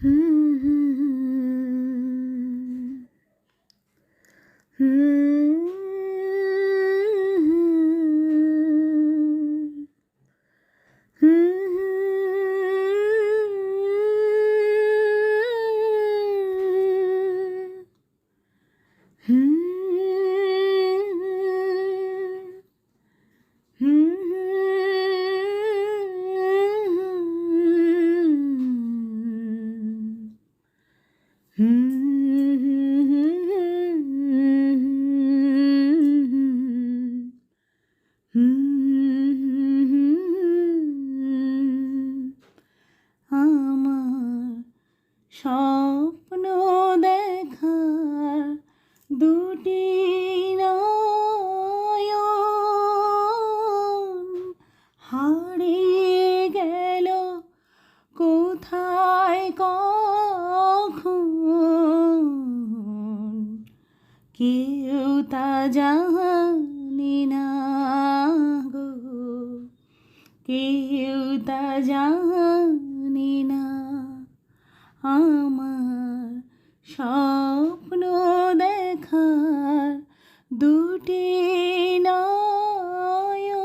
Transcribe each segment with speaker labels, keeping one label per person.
Speaker 1: আমার দুটি হারিয়ে গেল, কোথায় কখন? কেউ তা জানি না গো। কেউ তা জানি না। আমার স্বপ্ন দেখার দুটি নয়ন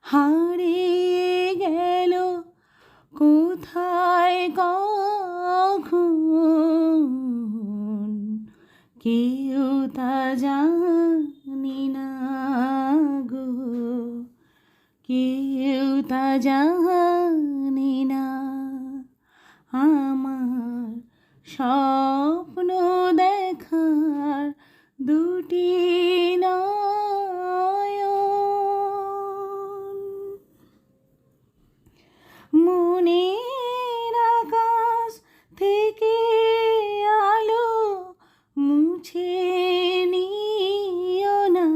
Speaker 1: হারিয়ে গেল কোথায় কখন? কেউ তা জানি না গো। কেউ তা জানি না। আমার স্বপ্ন দেখার দুটি নয়ন। মনের আকাশ থেকে আলো মুছে নিও না।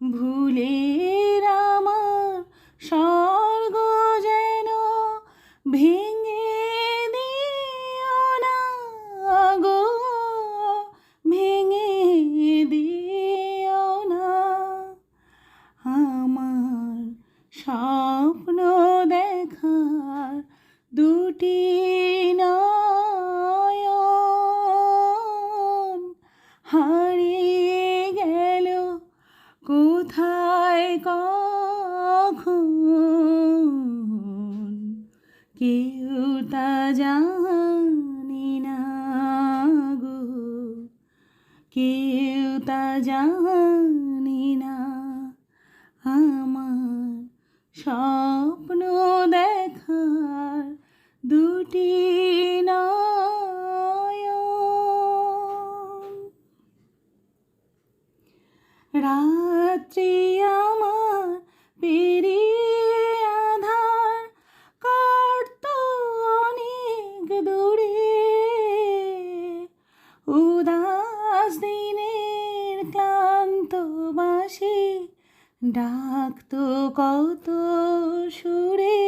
Speaker 1: ভুলের দুটি নয়ন হারিয়ে গেল, কোথায় কখন? কেউ তা জানি না গো। কেউ তা জানি না আমার স্বপ্ন দুটি রাত্রি আমার পেরিয়ে আধার কাটত অনেক দূরে। উদাস দিনের ক্লান্ত বাসি ডাকতো কত সুরে।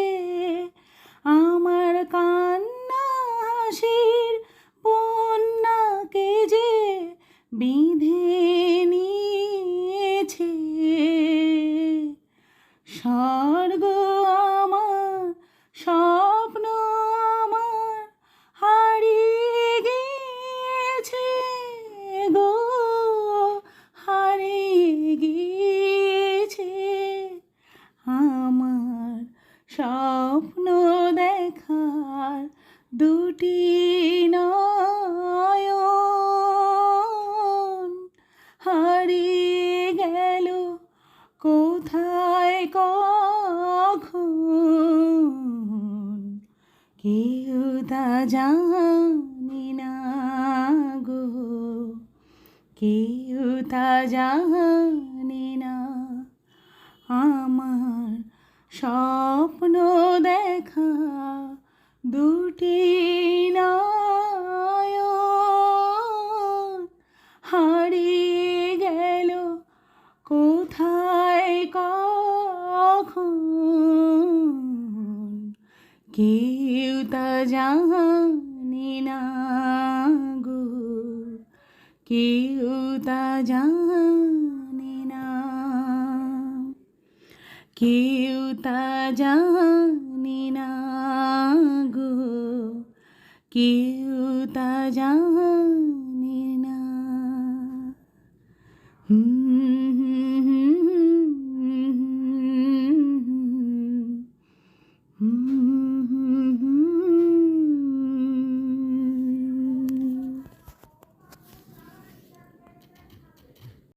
Speaker 1: আমার কান্না হাসির বন্যাকে যে বিধে নিয়েছে। স্বর্গ আমার স্বপ্ন আমার হারিয়ে গিয়েছে গো হারিয়ে গিয়েছে আমার স্বপ্ন দেখার দুটি নয়ন হারিয়ে গেল কোথায় কখন? কেউ তা জানি না গো। কেউ তা জানি না। আমার স্বপ্ন দেখা দুটি হারিয়ে গেল। কোথায় কখন? কেউ তা জানি না গো। কেউ তা জানি কেউ তা জানি না গো কেউ তা জানি না হুম